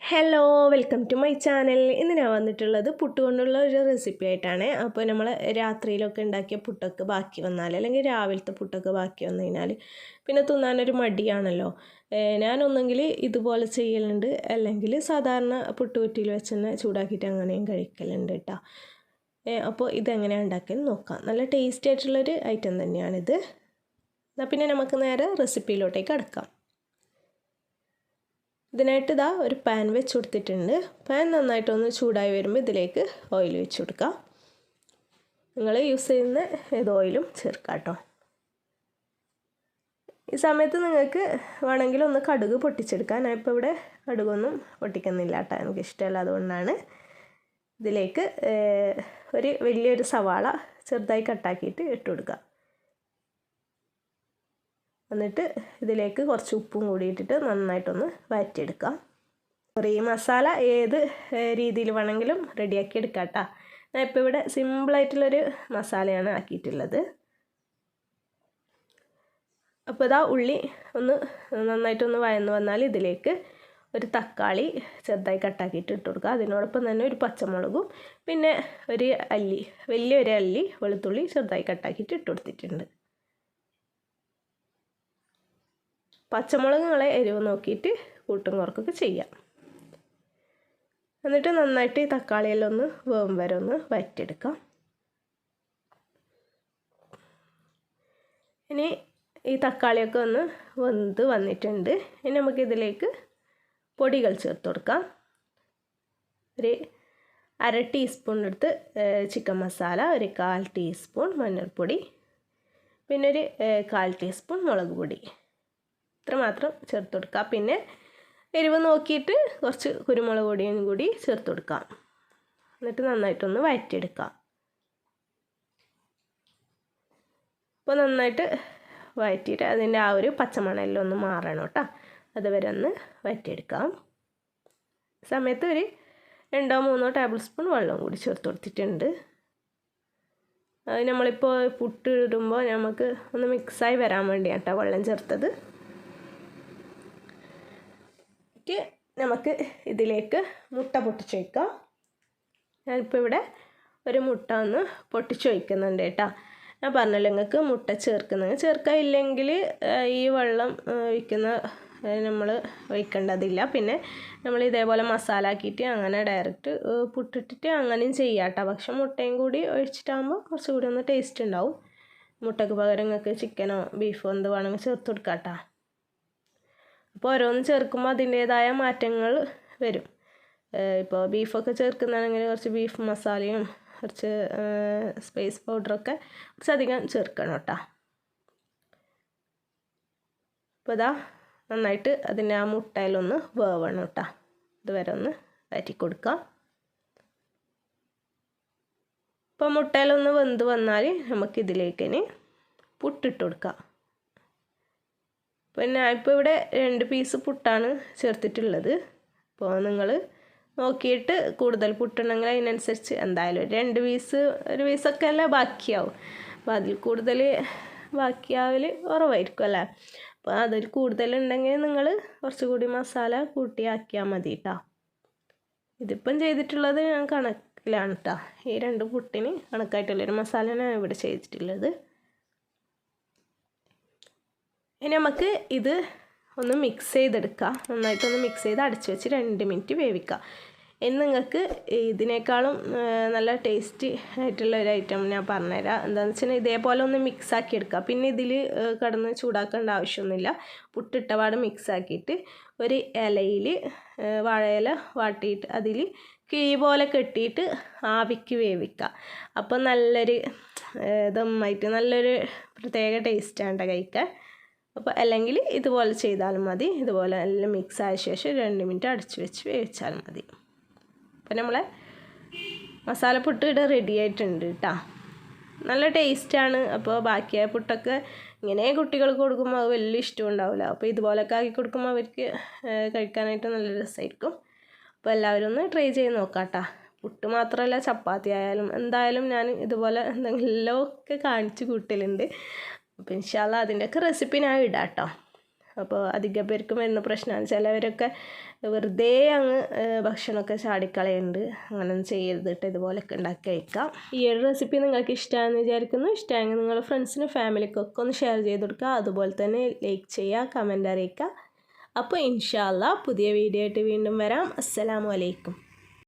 Hello welcome to my channel ഇന്ന് ഞാൻ വന്നിട്ടുള്ളത് പുട്ട് കൊണ്ടുള്ള ഒരു റെസിപ്പി ആയിട്ടാണ്. അപ്പോൾ നമ്മൾ രാത്രിയിലൊക്കെ ഉണ്ടാക്കിയ പുട്ടൊക്കെ ബാക്കി വന്നാൽ അല്ലെങ്കിൽ രാവിലത്തെ പുട്ടൊക്കെ ബാക്കി വന്നു കഴിഞ്ഞാൽ പിന്നെ തിന്നാനൊരു മടിയാണല്ലോ. ഞാനൊന്നെങ്കിൽ ഇതുപോലെ ചെയ്യലുണ്ട്. അല്ലെങ്കിൽ സാധാരണ പുട്ടുകുറ്റിയിൽ വെച്ച് തന്നെ ചൂടാക്കിയിട്ട് അങ്ങനെയും കഴിക്കലുണ്ട് കേട്ടോ. അപ്പോൾ ഇതെങ്ങനെയാണ് ഉണ്ടാക്കിയെന്ന് നോക്കാം. നല്ല ടേസ്റ്റി ആയിട്ടുള്ളൊരു ഐറ്റം തന്നെയാണിത്. എന്നാൽ പിന്നെ നമുക്ക് നേരെ റെസിപ്പിയിലോട്ടേക്ക് കടക്കാം ഇതിനായിട്ട് ഇതാ ഒരു പാൻ വെച്ച് കൊടുത്തിട്ടുണ്ട്. പാൻ നന്നായിട്ടൊന്ന് ചൂടായി വരുമ്പോൾ ഇതിലേക്ക് ഓയിൽ വെച്ച് കൊടുക്കാം. നിങ്ങൾ യൂസ് ചെയ്യുന്ന ഏത് ഓയിലും ചേർക്കാം കേട്ടോ. ഈ സമയത്ത് നിങ്ങൾക്ക് വേണമെങ്കിൽ ഒന്ന് കടുക് പൊട്ടിച്ചെടുക്കാം. ഞാൻ ഇപ്പോൾ ഇവിടെ കടുകൊന്നും പൊട്ടിക്കുന്നില്ല കേട്ടോ. എനിക്ക് ഇഷ്ടമല്ല അതുകൊണ്ടാണ് ഇതിലേക്ക് ഒരു വലിയൊരു സവാള ചെറുതായി കട്ടാക്കിയിട്ട് ഇട്ട് കൊടുക്കുക എന്നിട്ട് ഇതിലേക്ക് കുറച്ച് ഉപ്പും കൂടി ഇട്ടിട്ട് നന്നായിട്ടൊന്ന് വഴറ്റിയെടുക്കാം കുറേ മസാല ഏത് രീതിയിൽ വേണമെങ്കിലും റെഡിയാക്കി എടുക്കാം കേട്ടോ. ഞാൻ ഇപ്പോൾ ഇവിടെ സിമ്പിളായിട്ടുള്ളൊരു മസാലയാണ് ആക്കിയിട്ടുള്ളത്. അപ്പോൾ ഇതാ ഉള്ളി ഒന്ന് നന്നായിട്ടൊന്ന് വയന്ന് വന്നാൽ ഇതിലേക്ക് ഒരു തക്കാളി ചെറുതായി കട്ടാക്കിയിട്ട് ഇട്ട് കൊടുക്കുക അതിനോടൊപ്പം തന്നെ ഒരു പച്ചമുളകും പിന്നെ ഒരു അല്ലി വലിയൊരു അല്ലി വെളുത്തുള്ളി ചെറുതായി കട്ടാക്കിയിട്ട് ഇട്ട് കൊടുത്തിട്ടുണ്ട്. പച്ചമുളകുകളെ എരിവ് നോക്കിയിട്ട് കൂട്ടും കുറക്കൊക്കെ ചെയ്യാം. എന്നിട്ട് നന്നായിട്ട് ഈ തക്കാളിയെല്ലാം ഒന്ന് വരെ ഒന്ന് വറ്റിയെടുക്കാം. ഇനി ഈ തക്കാളിയൊക്കെ ഒന്ന് വെന്ത് വന്നിട്ടുണ്ട്. ഇനി നമുക്ക് ഇതിലേക്ക് പൊടികൾ ചേർത്ത് കൊടുക്കാം. ഒരു അര ടീസ്പൂൺ എടുത്ത് ചിക്കൻ മസാല ഒരു കാൽ ടീസ്പൂൺ മഞ്ഞൾപ്പൊടി പിന്നെ ഒരു കാൽ ടീസ്പൂൺ മുളക് പൊടി. ഇത്ര മാത്രം ചേർത്ത് കൊടുക്കുക പിന്നെ എരിവ് നോക്കിയിട്ട് കുറച്ച് കുരുമുളക് പൊടിയും കൂടി ചേർത്ത് കൊടുക്കാം. എന്നിട്ട് നന്നായിട്ടൊന്ന് വഴറ്റിയെടുക്കാം. അപ്പോൾ നന്നായിട്ട് വഴറ്റിയിട്ട് അതിന്റെ ആ ഒരു പച്ചമണമെല്ലാം ഒന്ന് മാറണം കേട്ടോ. അതുവരെ ഒന്ന് വഴറ്റിയെടുക്കാം. സമയത്ത് ഒരു രണ്ടോ മൂന്നോ ടേബിൾ സ്പൂൺ വെള്ളം കൂടി ചേർത്ത് കൊടുത്തിട്ടുണ്ട്. അത് നമ്മളിപ്പോൾ പുട്ട് ഇടുമ്പോൾ നമുക്ക് ഒന്ന് മിക്സായി വരാൻ വേണ്ടിയാണ് കേട്ടോ വെള്ളം ചേർത്തത്. നമുക്ക് ഇതിലേക്ക് മുട്ട പൊട്ടിച്ച് വയ്ക്കാം. ഞാനിപ്പോൾ ഇവിടെ ഒരു മുട്ട ഒന്ന് പൊട്ടിച്ച് വയ്ക്കുന്നുണ്ട് കേട്ടോ. ഞാൻ പറഞ്ഞല്ലോ നിങ്ങൾക്ക് മുട്ട ചേർക്കുന്നത്. ചേർക്കാനില്ലെങ്കിൽ ഈ വെള്ളം ഒഴിക്കുന്ന നമ്മൾ ഒഴിക്കേണ്ടതില്ല. പിന്നെ നമ്മൾ ഇതേപോലെ മസാല ആക്കിയിട്ട് അങ്ങനെ ഡയറക്റ്റ് പുട്ടിട്ടിട്ട് അങ്ങനെയും ചെയ്യാം കേട്ടോ. പക്ഷെ മുട്ടയും കൂടി ഒഴിച്ചിട്ടാകുമ്പോൾ കുറച്ചുകൂടി ഒന്ന് ടേസ്റ്റ് ഉണ്ടാവും. മുട്ടയ്ക്ക് പകരം നിങ്ങൾക്ക് ചിക്കനോ ബീഫോ എന്ത് വേണമെങ്കിൽ ചേർത്ത് കൊടുക്കാം കേട്ടോ. അപ്പോൾ ഓരോന്ന് ചേർക്കുമ്പോൾ അതിന്റേതായ മാറ്റങ്ങൾ വരും. ഇപ്പോൾ ബീഫൊക്കെ ചേർക്കുന്നതാണെങ്കിൽ കുറച്ച് ബീഫ് മസാലയും കുറച്ച് സ്പൈസ് പൗഡറൊക്കെ കുറച്ചധികം ചേർക്കണം കേട്ടോ. അപ്പോൾ ഇതാ നന്നായിട്ട് അതിന്റെ ആ മുട്ടയിലൊന്ന് വേവണം കേട്ടോ. ഇതുവരെ ഒന്ന് വറ്റി കൊടുക്കാം. ഇപ്പോൾ മുട്ടയിലൊന്ന് വെന്ത് വന്നാൽ നമുക്കിതിലേക്ക് ഇനി പുട്ടിട്ട് കൊടുക്കാം. പിന്നെ ഇപ്പോൾ ഇവിടെ രണ്ട് പീസ് പുട്ടാണ് ചേർത്തിട്ടുള്ളത്. അപ്പോൾ നിങ്ങൾ നോക്കിയിട്ട് കൂടുതൽ പുട്ടുണ്ടെങ്കിൽ അതിനനുസരിച്ച് എന്തായാലും രണ്ട് പീസ് ഒരു പീസൊക്കെ അല്ല ബാക്കിയാവും. അപ്പോൾ അതിൽ കൂടുതൽ ബാക്കിയാവൽ കുറവായിരിക്കും അല്ലേ? അപ്പോൾ അതിൽ കൂടുതലുണ്ടെങ്കിൽ നിങ്ങൾ കുറച്ചുകൂടി മസാല കൂട്ടി ആക്കിയാൽ മതി കേട്ടോ ഇതിപ്പം ചെയ്തിട്ടുള്ളത് ഞാൻ കണക്കിലാണ് കേട്ടോ ഈ രണ്ട് പുട്ടിന് കണക്കായിട്ടുള്ളൊരു മസാല ഞാൻ ഇവിടെ ചെയ്തിട്ടുള്ളത്. ഇനി നമുക്ക് ഇത് ഒന്ന് മിക്സ് ചെയ്തെടുക്കുക നന്നായിട്ടൊന്ന് മിക്സ് ചെയ്ത് അടച്ച് വെച്ച് രണ്ട് മിനിറ്റ് വേവിക്കുക ഇനി നിങ്ങൾക്ക് ഇതിനേക്കാളും നല്ല ടേസ്റ്റി ആയിട്ടുള്ള ഒരു ഐറ്റം ഞാൻ പറഞ്ഞുതരാം. എന്താണെന്ന് വെച്ചാൽ ഇതേപോലെ ഒന്ന് മിക്സ് ആക്കി എടുക്കുക പിന്നെ ഇതിൽ കിടന്ന് ചൂടാക്കേണ്ട ആവശ്യമൊന്നുമില്ല. പുട്ടിട്ടപാട് മിക്സ് ആക്കിയിട്ട് ഒരു ഇലയിൽ വാഴയില വാട്ടിയിട്ട് അതിൽ കീ പോലെ കെട്ടിയിട്ട് ആവിക്ക് വേവിക്കുക അപ്പം നല്ലൊരു ദമ്മായിട്ട് നല്ലൊരു പ്രത്യേക ടേസ്റ്റാണ് കഴിക്കാൻ. അപ്പോൾ അല്ലെങ്കിൽ ഇതുപോലെ ചെയ്താലും മതി. ഇതുപോലെ എല്ലാം മിക്സ് ആയ ശേഷം രണ്ട് മിനിറ്റ് അടച്ച് വെച്ച് വേവിച്ചാൽ മതി. അപ്പോൾ നമ്മളെ മസാലപ്പുട്ട് ഇവിടെ റെഡി ആയിട്ടുണ്ട് കേട്ടോ നല്ല ടേസ്റ്റാണ് അപ്പോൾ ബാക്കിയായ പുട്ടൊക്കെ ഇങ്ങനെ കുട്ടികൾക്ക് കൊടുക്കുമ്പോൾ അത് വലിയ ഇഷ്ടം ഉണ്ടാവില്ല. അപ്പോൾ ഇതുപോലൊക്കെ ആക്കി കൊടുക്കുമ്പോൾ അവർക്ക് കഴിക്കാനായിട്ട് നല്ല രസമായിരിക്കും. അപ്പോൾ എല്ലാവരും ഒന്ന് ട്രൈ ചെയ്ത് നോക്കാം പുട്ട് മാത്രമല്ല ചപ്പാത്തി ആയാലും എന്തായാലും ഞാൻ ഇതുപോലെ എന്തെങ്കിലുമൊക്കെ കാണിച്ച് കൂട്ടലുണ്ട്. അപ്പോൾ ഇൻഷാല്ല അതിന്റെയൊക്കെ റെസിപ്പി ഞാൻ ഇടാം കേട്ടോ അപ്പോൾ അധിക പേർക്കും വരുന്ന പ്രശ്നമാണ് ചിലവരൊക്കെ വെറുതെ അങ്ങ് ഭക്ഷണമൊക്കെ ചാടിക്കളയുണ്ട് അങ്ങനൊന്നും ചെയ്യരുത് ഇതുപോലെയൊക്കെ ഉണ്ടാക്കി കഴിക്കാം ഈ ഒരു റെസിപ്പി നിങ്ങൾക്ക് ഇഷ്ടമാണെന്ന് വിചാരിക്കുന്നു. ഇഷ്ടമായെങ്കിൽ നിങ്ങൾ ഫ്രണ്ട്സിനും ഫാമിലിക്കൊക്കെ ഒന്ന് ഷെയർ ചെയ്ത് കൊടുക്കുക. അതുപോലെ തന്നെ ലൈക്ക് ചെയ്യുക കമന്റ് അറിയിക്കുക. അപ്പോൾ ഇൻഷാല്ല പുതിയ വീഡിയോ ആയിട്ട് വീണ്ടും വരാം. അസ്സലാമു അലൈക്കും.